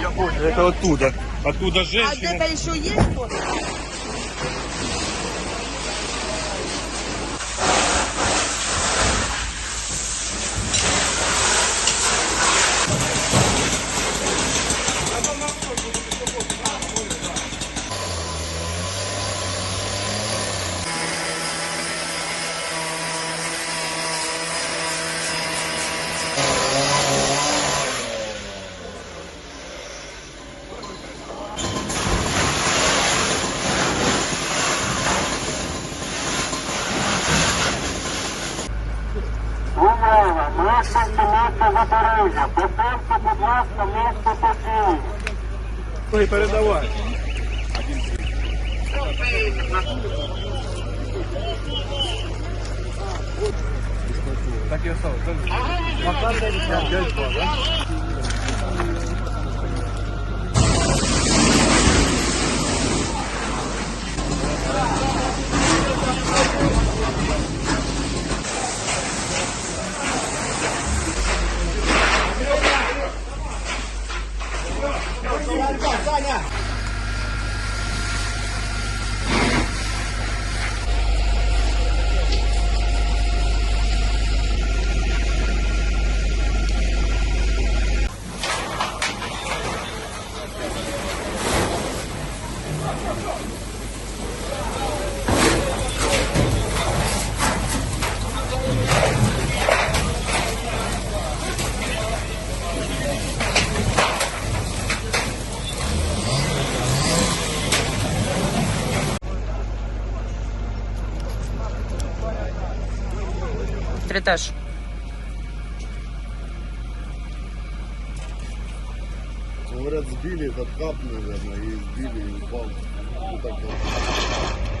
Я понял, это оттуда. Оттуда А женщина. где-то еще есть кто-то? Запоріжжя. Поперте, будь ласка, місто покинуть. Той передавай. Так я стал. Тритаж. Говорят, сбили этот кап, наверное, и сбили, и упал. Вот так вот.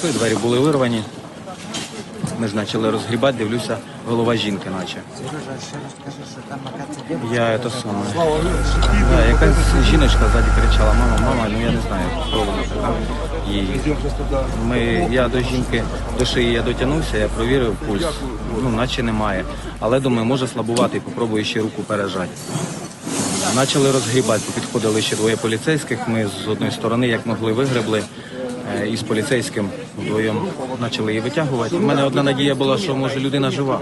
Підійшли, двері були вирвані. Ми ж почали розгрібати, дивлюся, голова жінки наче. Я це саме. Да, якась жіночка ззаді кричала, мама, мама, ну я не знаю, хто вона така. І ми, я до жінки, до шиї я дотягнувся, я провірив пульс, ну наче немає. Але думаю, може слабувати, попробую ще руку пережати. Почали розгрібати, підходили ще двоє поліцейських. Ми з одної сторони, як могли, вигребли. Е, І з поліцейським вдвоєм почали її витягувати. У мене одна надія була, що може людина жива.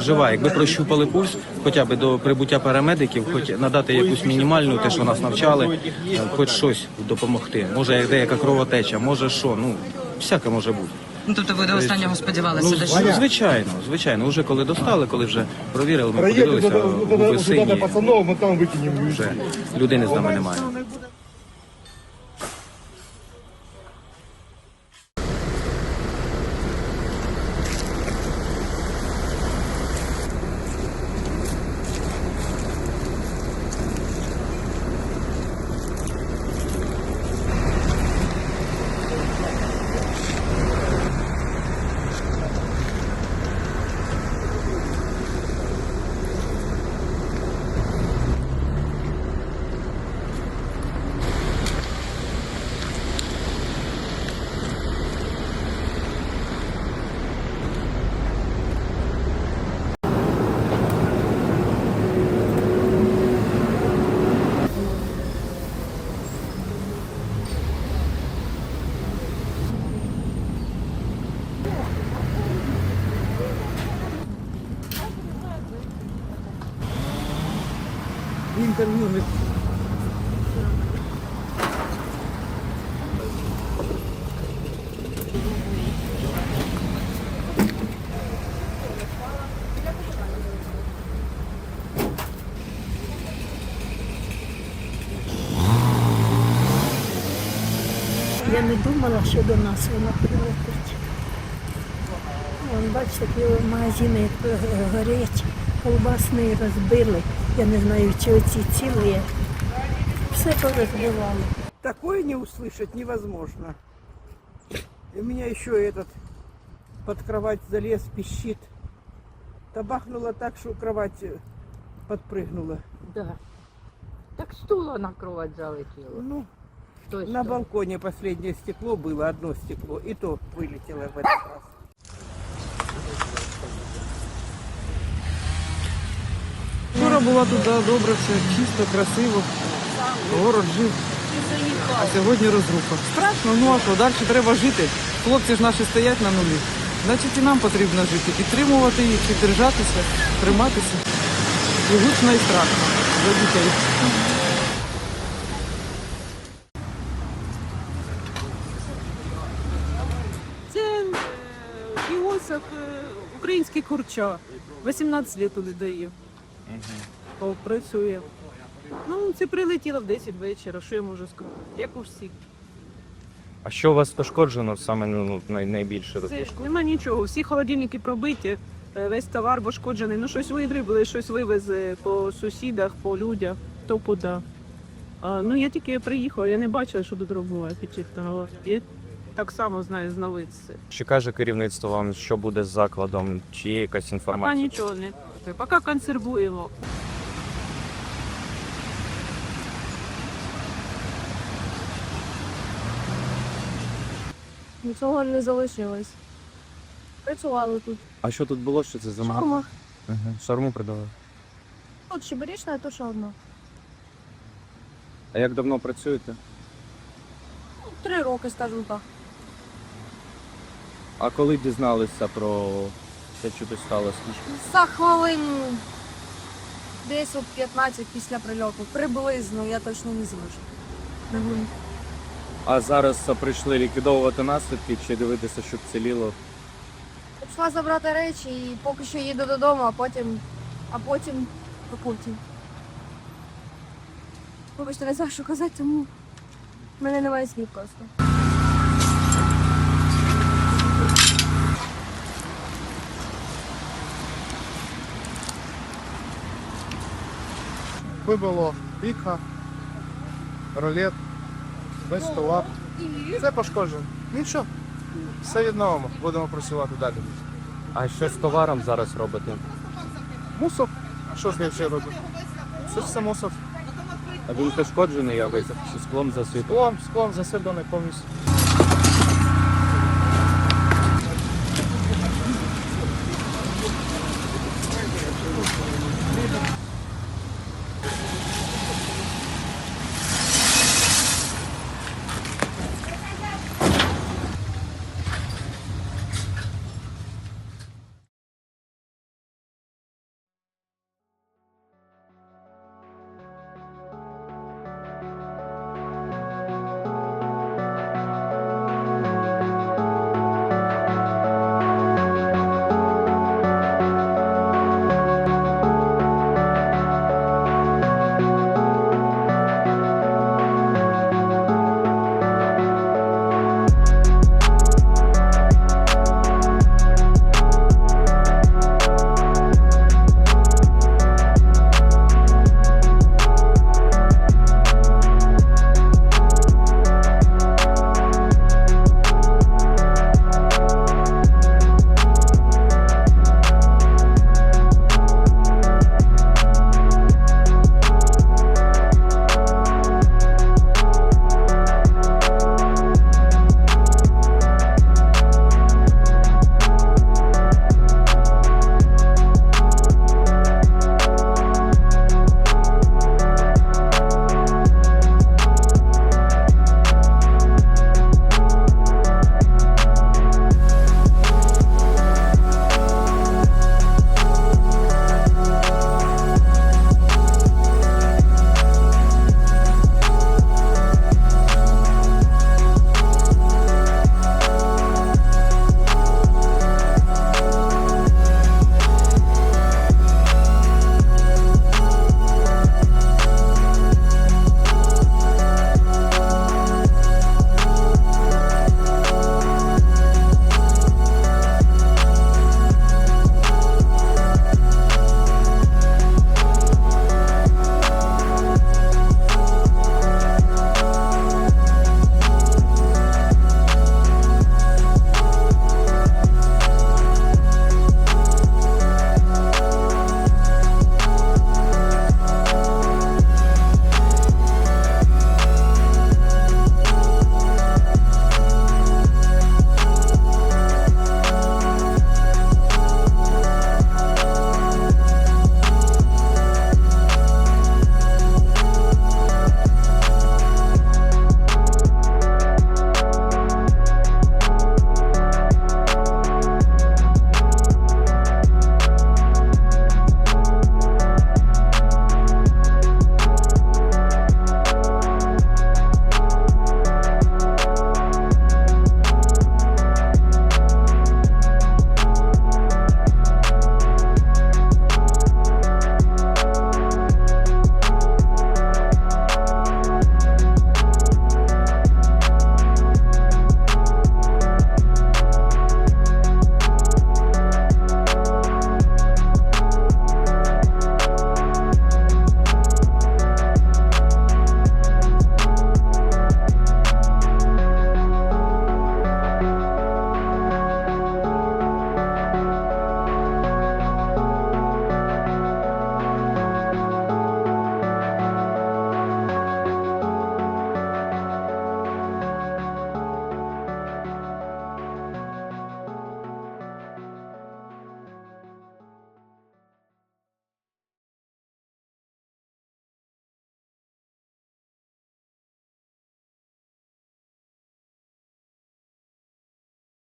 Жива. Якби прощупали пульс, хоча б до прибуття парамедиків, хоч надати якусь мінімальну, те, що нас навчали, е, хоч щось допомогти. Може, як деяка кровотеча, може що, ну всяке може бути. Ну, тобто ви до останнього сподівалися, Ну, де звичайно, звичайно. Уже коли достали, коли вже провірили, ми подивилися, губи сині, ми там викинемо. вже людини з нами немає. Інтерв'ю не Я не думала, що до нас вона прилетить. Вон, бачите, магазини горять, колбасні розбили. Я не знаю, чи оці цілі. Все порозбивали. Такое не услышать невозможно. И у меня еще этот под кровать залез, пищит. Табахнуло так, что кровать э, подпрыгнула. Да. Так стула на кровать залетіло. Ну, Точно. на балконе последнее стекло было, одно стекло, и то вылетело в этот раз. Вчора була тут добре, все чисто, красиво. Город жив. А сьогодні розруха. Страшно, ну а що, далі треба жити. Хлопці ж наші стоять на нулі. Значить і нам потрібно жити, підтримувати їх, і держатися, триматися. І гучно, і страшно за дітей. Це е, кіосок е, український курча. 18 років туди дає. О, Працює. Ну, це прилетіло в 10 вечора, що я можу сказати? Як у всіх. А що у вас пошкоджено саме ну, най- найбільше? Це ж нема нічого. Всі холодильники пробиті, е, весь товар пошкоджений. Ну, щось вигрібли, щось вивезли по сусідах, по людях, то куди. А, ну, я тільки приїхала, я не бачила, що тут робила, чесно. Я так само знаю з новиць. Чи каже керівництво вам, що буде з закладом? Чи є якась Поки інформація? нічого не. Поки консервуємо. Нічого не залишилось. Працювали тут. А що тут було? Що це за магазин? Шаурма. Угу. Шарму продавали. Тут чебуречна, а то одно. А як давно працюєте? Три роки, скажімо так. А коли дізналися про що тут сталося? За хвилин десь от 15 після прильоту. Приблизно, я точно не зможу. А зараз прийшли ліквідовувати наслідки чи дивитися, щоб ціліло? Пішла забрати речі і поки що їду додому, а потім. А потім. А потім. Вибачте, не знаю, що казати, тому в мене немає слів просто. Вибило піка, ролет, весь товар. Це пошкоджено. Нічого. Все відновимо, будемо працювати далі. А що з товаром зараз робите? Мусор. А що з ним ще робити? Це ж все мусор. А він пошкоджений якось чи склом засипав? Склом, склом засипаний повністю.